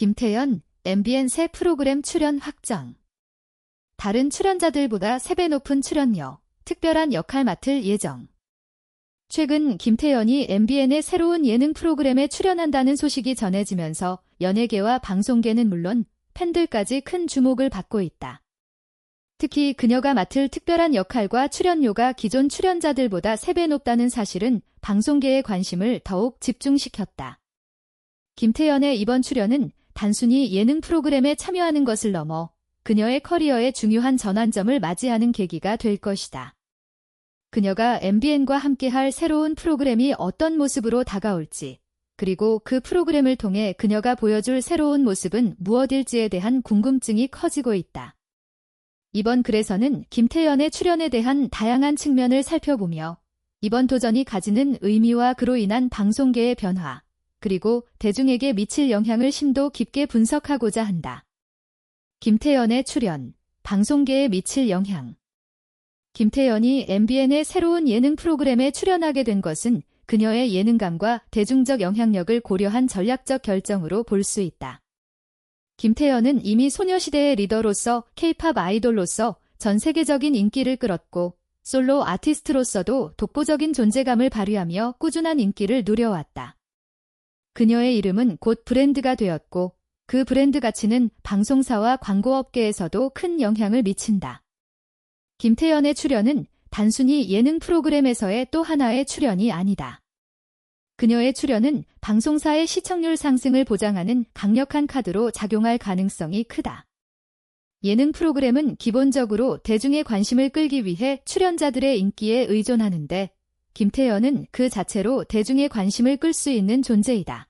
김태연, MBN 새 프로그램 출연 확정. 다른 출연자들보다 3배 높은 출연료, 특별한 역할 맡을 예정. 최근 김태연이 MBN의 새로운 예능 프로그램에 출연한다는 소식이 전해지면서 연예계와 방송계는 물론 팬들까지 큰 주목을 받고 있다. 특히 그녀가 맡을 특별한 역할과 출연료가 기존 출연자들보다 3배 높다는 사실은 방송계의 관심을 더욱 집중시켰다. 김태연의 이번 출연은 단순히 예능 프로그램에 참여하는 것을 넘어 그녀의 커리어의 중요한 전환점을 맞이하는 계기가 될 것이다. 그녀가 MBN과 함께할 새로운 프로그램이 어떤 모습으로 다가올지, 그리고 그 프로그램을 통해 그녀가 보여줄 새로운 모습은 무엇일지에 대한 궁금증이 커지고 있다. 이번 글에서는 김태연의 출연에 대한 다양한 측면을 살펴보며 이번 도전이 가지는 의미와 그로 인한 방송계의 변화, 그리고 대중에게 미칠 영향을 심도 깊게 분석하고자 한다. 김태연의 출연, 방송계에 미칠 영향. 김태연이 MBN의 새로운 예능 프로그램에 출연하게 된 것은 그녀의 예능감과 대중적 영향력을 고려한 전략적 결정으로 볼 수 있다. 김태연은 이미 소녀시대의 리더로서 K-팝 아이돌로서 전 세계적인 인기를 끌었고 솔로 아티스트로서도 독보적인 존재감을 발휘하며 꾸준한 인기를 누려왔다. 그녀의 이름은 곧 브랜드가 되었고 그 브랜드 가치는 방송사와 광고업계에서도 큰 영향을 미친다. 김태연의 출연은 단순히 예능 프로그램에서의 또 하나의 출연이 아니다. 그녀의 출연은 방송사의 시청률 상승을 보장하는 강력한 카드로 작용할 가능성이 크다. 예능 프로그램은 기본적으로 대중의 관심을 끌기 위해 출연자들의 인기에 의존하는데 김태연은 그 자체로 대중의 관심을 끌 수 있는 존재이다.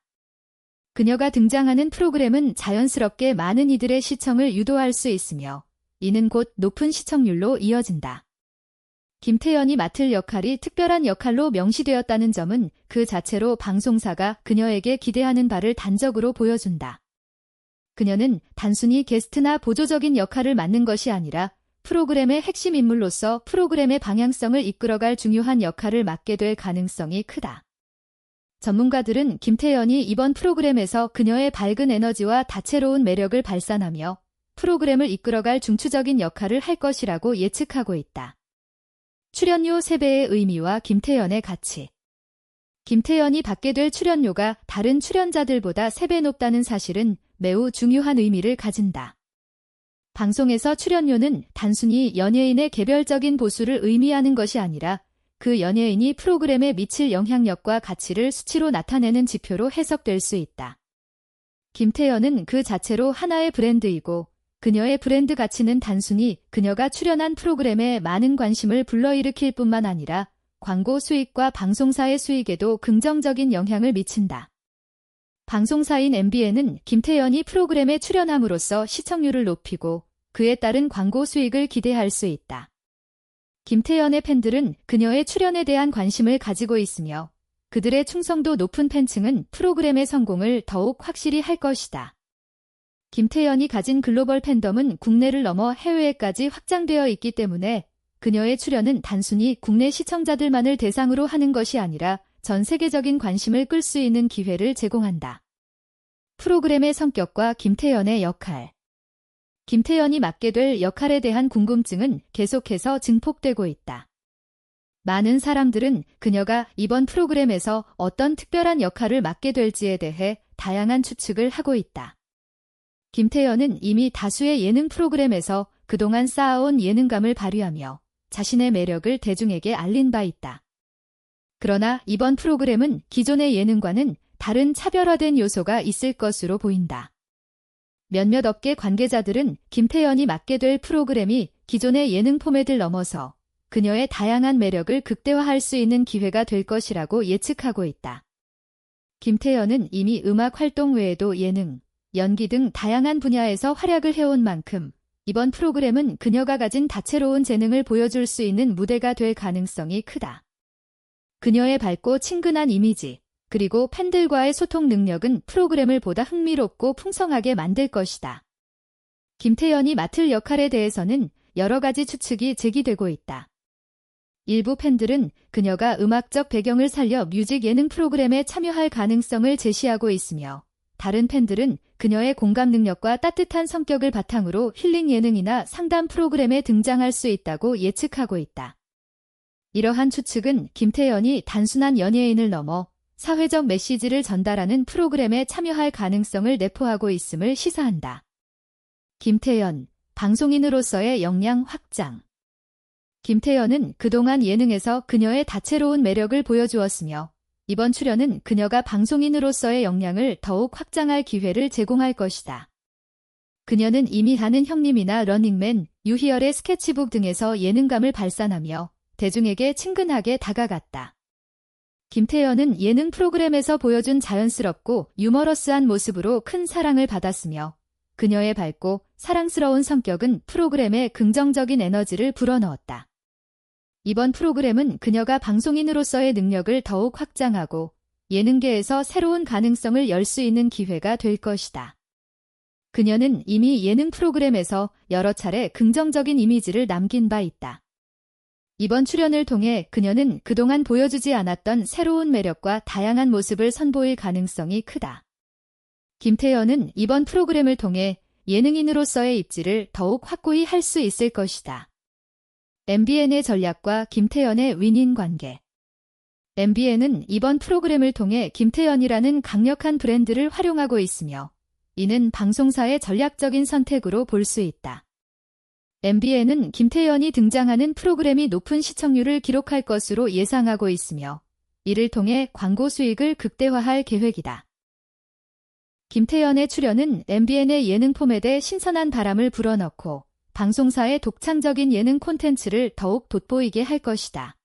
그녀가 등장하는 프로그램은 자연스럽게 많은 이들의 시청을 유도할 수 있으며 이는 곧 높은 시청률로 이어진다. 김태연이 맡을 역할이 특별한 역할로 명시되었다는 점은 그 자체로 방송사가 그녀에게 기대하는 바를 단적으로 보여준다. 그녀는 단순히 게스트나 보조적인 역할을 맡는 것이 아니라 프로그램의 핵심 인물로서 프로그램의 방향성을 이끌어갈 중요한 역할을 맡게 될 가능성이 크다. 전문가들은 김태연이 이번 프로그램에서 그녀의 밝은 에너지와 다채로운 매력을 발산하며 프로그램을 이끌어갈 중추적인 역할을 할 것이라고 예측하고 있다. 출연료 3배의 의미와 김태연의 가치 김태연이 받게 될 출연료가 다른 출연자들보다 3배 높다는 사실은 매우 중요한 의미를 가진다. 방송에서 출연료는 단순히 연예인의 개별적인 보수를 의미하는 것이 아니라 그 연예인이 프로그램에 미칠 영향력과 가치를 수치로 나타내는 지표로 해석될 수 있다. 김태연은 그 자체로 하나의 브랜드이고 그녀의 브랜드 가치는 단순히 그녀가 출연한 프로그램에 많은 관심을 불러일으킬 뿐만 아니라 광고 수익과 방송사의 수익에도 긍정적인 영향을 미친다. 방송사인 MBN은 김태연이 프로그램에 출연함으로써 시청률을 높이고 그에 따른 광고 수익을 기대할 수 있다. 김태연의 팬들은 그녀의 출연에 대한 관심을 가지고 있으며 그들의 충성도 높은 팬층은 프로그램의 성공을 더욱 확실히 할 것이다. 김태연이 가진 글로벌 팬덤은 국내를 넘어 해외에까지 확장되어 있기 때문에 그녀의 출연은 단순히 국내 시청자들만을 대상으로 하는 것이 아니라 전 세계적인 관심을 끌 수 있는 기회를 제공한다. 프로그램의 성격과 김태연의 역할 김태연이 맡게 될 역할에 대한 궁금증은 계속해서 증폭되고 있다. 많은 사람들은 그녀가 이번 프로그램에서 어떤 특별한 역할을 맡게 될지에 대해 다양한 추측을 하고 있다. 김태연은 이미 다수의 예능 프로그램에서 그동안 쌓아온 예능감을 발휘하며 자신의 매력을 대중에게 알린 바 있다. 그러나 이번 프로그램은 기존의 예능과는 다른 차별화된 요소가 있을 것으로 보인다. 몇몇 업계 관계자들은 김태연이 맡게 될 프로그램이 기존의 예능 포맷을 넘어서 그녀의 다양한 매력을 극대화할 수 있는 기회가 될 것이라고 예측하고 있다. 김태연은 이미 음악 활동 외에도 예능, 연기 등 다양한 분야에서 활약을 해온 만큼 이번 프로그램은 그녀가 가진 다채로운 재능을 보여줄 수 있는 무대가 될 가능성이 크다. 그녀의 밝고 친근한 이미지, 그리고 팬들과의 소통 능력은 프로그램을 보다 흥미롭고 풍성하게 만들 것이다. 김태연이 맡을 역할에 대해서는 여러 가지 추측이 제기되고 있다. 일부 팬들은 그녀가 음악적 배경을 살려 뮤직 예능 프로그램에 참여할 가능성을 제시하고 있으며 다른 팬들은 그녀의 공감 능력과 따뜻한 성격을 바탕으로 힐링 예능이나 상담 프로그램에 등장할 수 있다고 예측하고 있다. 이러한 추측은 김태연이 단순한 연예인을 넘어 사회적 메시지를 전달하는 프로그램에 참여할 가능성을 내포하고 있음을 시사한다. 김태연, 방송인으로서의 역량 확장. 김태연은 그동안 예능에서 그녀의 다채로운 매력을 보여주었으며 이번 출연은 그녀가 방송인으로서의 역량을 더욱 확장할 기회를 제공할 것이다. 그녀는 이미 하는 형님이나 러닝맨, 유희열의 스케치북 등에서 예능감을 발산하며 대중에게 친근하게 다가갔다. 김태연은 예능 프로그램에서 보여준 자연스럽고 유머러스한 모습으로 큰 사랑을 받았으며 그녀의 밝고 사랑스러운 성격은 프로그램에 긍정적인 에너지를 불어넣었다. 이번 프로그램은 그녀가 방송인으로서의 능력을 더욱 확장하고 예능계에서 새로운 가능성을 열 수 있는 기회가 될 것이다. 그녀는 이미 예능 프로그램에서 여러 차례 긍정적인 이미지를 남긴 바 있다. 이번 출연을 통해 그녀는 그동안 보여주지 않았던 새로운 매력과 다양한 모습을 선보일 가능성이 크다. 김태연은 이번 프로그램을 통해 예능인으로서의 입지를 더욱 확고히 할 수 있을 것이다. MBN의 전략과 김태연의 윈인 관계 MBN은 이번 프로그램을 통해 김태연이라는 강력한 브랜드를 활용하고 있으며 이는 방송사의 전략적인 선택으로 볼 수 있다. MBN은 김태연이 등장하는 프로그램이 높은 시청률을 기록할 것으로 예상하고 있으며 이를 통해 광고 수익을 극대화할 계획이다. 김태연의 출연은 MBN의 예능 포맷에 신선한 바람을 불어넣고 방송사의 독창적인 예능 콘텐츠를 더욱 돋보이게 할 것이다.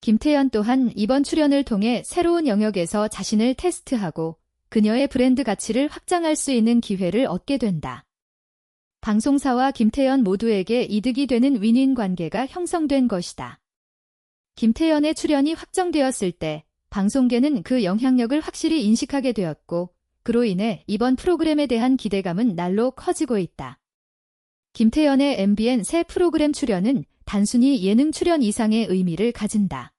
김태연 또한 이번 출연을 통해 새로운 영역에서 자신을 테스트하고 그녀의 브랜드 가치를 확장할 수 있는 기회를 얻게 된다. 방송사와 김태연 모두에게 이득이 되는 윈윈 관계가 형성된 것이다. 김태연의 출연이 확정되었을 때 방송계는 그 영향력을 확실히 인식하게 되었고 그로 인해 이번 프로그램에 대한 기대감은 날로 커지고 있다. 김태연의 MBN 새 프로그램 출연은 단순히 예능 출연 이상의 의미를 가진다.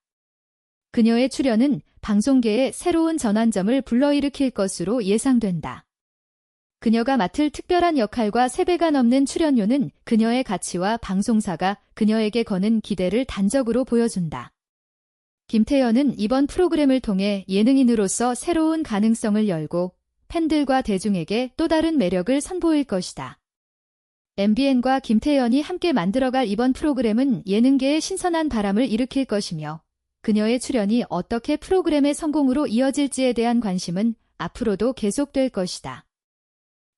그녀의 출연은 방송계의 새로운 전환점을 불러일으킬 것으로 예상된다. 그녀가 맡을 특별한 역할과 3배가 넘는 출연료는 그녀의 가치와 방송사가 그녀에게 거는 기대를 단적으로 보여준다. 김태연은 이번 프로그램을 통해 예능인으로서 새로운 가능성을 열고 팬들과 대중에게 또 다른 매력을 선보일 것이다. MBN과 김태연이 함께 만들어갈 이번 프로그램은 예능계에 신선한 바람을 일으킬 것이며 그녀의 출연이 어떻게 프로그램의 성공으로 이어질지에 대한 관심은 앞으로도 계속될 것이다.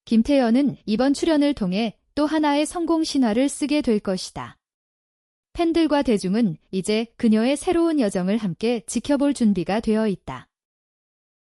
김태연은 이번 출연을 통해 또 하나의 성공 신화를 쓰게 될 것이다. 팬들과 대중은 이제 그녀의 새로운 여정을 함께 지켜볼 준비가 되어 있다.